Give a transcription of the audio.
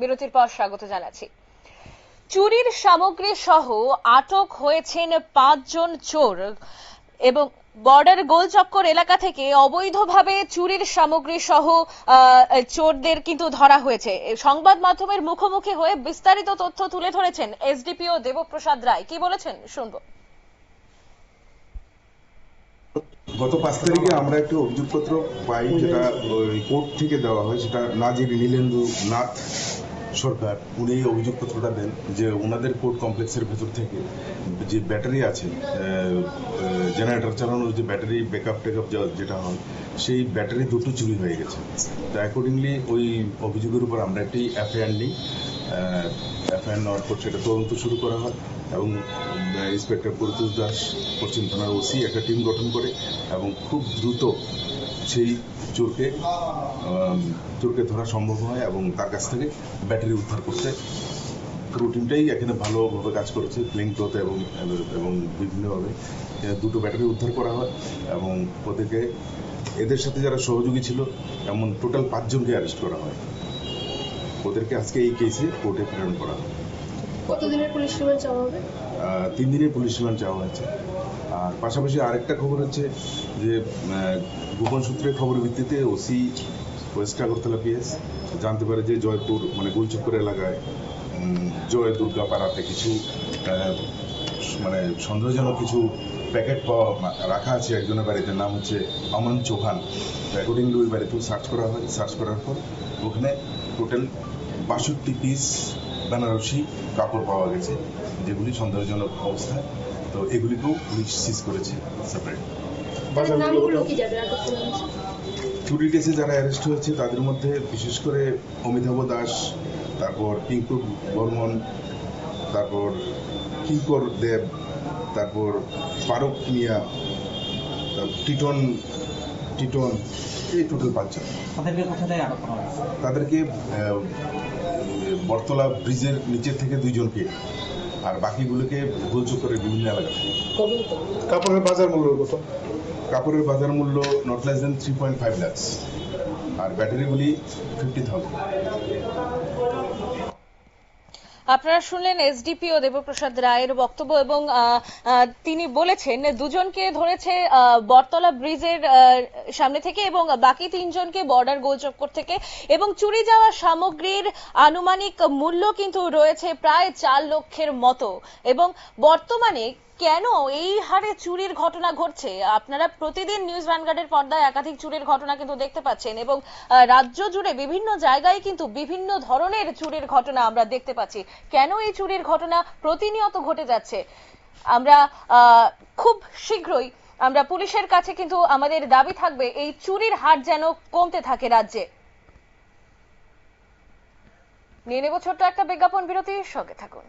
বিরতির পর স্বাগত জানাচ্ছি। চুরির সামগ্রী সহ আটক হয়েছেন পাঁচজন চোর এবং বর্ডার গোলচক্কর এলাকা থেকে অবৈধভাবে চুরির সামগ্রী সহ চোরদের কিন্তু ধরা হয়েছে। সংবাদ মাধ্যমের মুখোমুখি হয়ে বিস্তারিত তথ্য তুলে ধরেছেন এসডিপিও দেবপ্রসাদ রায়। কি বলেছেন? শুনব। গত পাঁচ তারিখে আমরা একটা অভিযোগপত্র পাই, যেটা কোর্ট থেকে দেওয়া হয়, সেটা নাজির নীলেন্দু নাথ সরকার, উনি এই অভিযোগপত্রটা দেন যে ওনাদের কোর্ট কমপ্লেক্সের ভেতর থেকে যে ব্যাটারি আছে জেনারেটর চালানোর যে ব্যাটারি, ব্যাকআপ টেকআপ যেটা হয়, সেই ব্যাটারি দুটো চুরি হয়ে গেছে। তো অ্যাকর্ডিংলি ওই অভিযোগের উপর আমরা একটি এফআইআর নিই। এফআইআর নেওয়ার পর সেটা তদন্ত শুরু করা হয় এবং ইন্সপেক্টর পরিতোষ দাস, পশ্চিম থানার ওসি, একটা টিম গঠন করে এবং খুব দ্রুত সেই চোরকে চোরকে ধরা সম্ভব হয় এবং তার কাছ থেকে ব্যাটারি উদ্ধার করতে পুরো টিমটাই এখানে ভালোভাবে কাজ করেছে প্লেন ক্লথ এবং এবং বিভিন্নভাবে। দুটো ব্যাটারি উদ্ধার করা হয় এবং ওদেরকে এদের সাথে যারা সহযোগী ছিল এমন টোটাল পাঁচজনকে অ্যারেস্ট করা হয়। ওদেরকে আজকে এই কেসে কোর্টে প্রেরণ করা হয়। কতদিনের পুলিশ রিমান্ড চাওয়া হবে? তিন দিনের পুলিশ রিমান্ড চাওয়া হয়েছে। আর পাশাপাশি আরেকটা খবর হচ্ছে যে গোপন সূত্রের খবরের ভিত্তিতে ওসি ওয়েস্ট আগরতলা পিএস। জানতে পারে যে জয়পুর মানে গুলচক্কর এলাকায় জয় দুর্গা পাড়াতে কিছু মানে সন্দেহজনক কিছু প্যাকেট পাওয়া রাখা আছে একজনের বাড়িতে, নাম হচ্ছে অমন চৌহান। অ্যাকর্ডিংলি ওই বাড়িতেও সার্চ করা হয় সার্চ করার পর ওখানে টোটাল বাষট্টি পিস বেনারসি কাপড় পাওয়া গেছে, যেগুলি সন্দেহজনক অবস্থায়। তো এগুলিকেও পুলিশ সিজ করেছে সেপারেট চুরি কেসে যারা অ্যারেস্ট হয়েছে তাদের মধ্যে বিশেষ করে অমিতাভ দাস তারপর পিঙ্কু বর্মন তারপর কিঙ্কর দেব তারপর ফারুক মিয়া টিটন টিটন এই টোটাল পাঁচজন। তাদেরকে আহ, ব্রিজের নিচের থেকে দুইজনকে। আর বাকিগুলোকে গোলচক্করের বিভিন্ন এলাকা থেকে। কাপড়ের বাজার মূল্য কত? কাপড়ের বাজার মূল্য not less than three point five lakhs আর ব্যাটারিগুলি ফিফটি থাউজেন্ড আপনারা শুনলেন এসডিপিও দেবপ্রসাদ রায়ের বক্তব্য এবং তিনি বলেছেন দুজনকে ধরেছে বটতলা ব্রিজের সামনে থেকে এবং বাকি তিনজনকে বর্ডার গোলচক্কর থেকে এবং চুরি যাওয়া সামগ্রীর আনুমানিক মূল্য কিন্তু রয়েছে প্রায় চার লক্ষের মতো। এবং বর্তমানে কেন এই হারে চুরির ঘটনা ঘটছে? আপনারা প্রতিদিন নিউজ ভ্যানগার্ডের পর্দায় একাধিক চুরির ঘটনা কিন্তু দেখতে পাচ্ছেন এবং রাজ্য জুড়ে বিভিন্ন জায়গায় কিন্তু বিভিন্ন ধরনের চুরির ঘটনা আমরা দেখতে পাচ্ছি। কেন এই চুরির ঘটনা প্রতিনিয়ত ঘটে যাচ্ছে? আমরা খুব শীঘ্রই আমরা পুলিশের কাছে কিন্তু আমাদের দাবি থাকবে, এই চুরির হার যেন কমতে থাকে রাজ্যে। নিয়ে নেব ছোট্ট একটা বিজ্ঞাপন, বিরতির সঙ্গে থাকুন।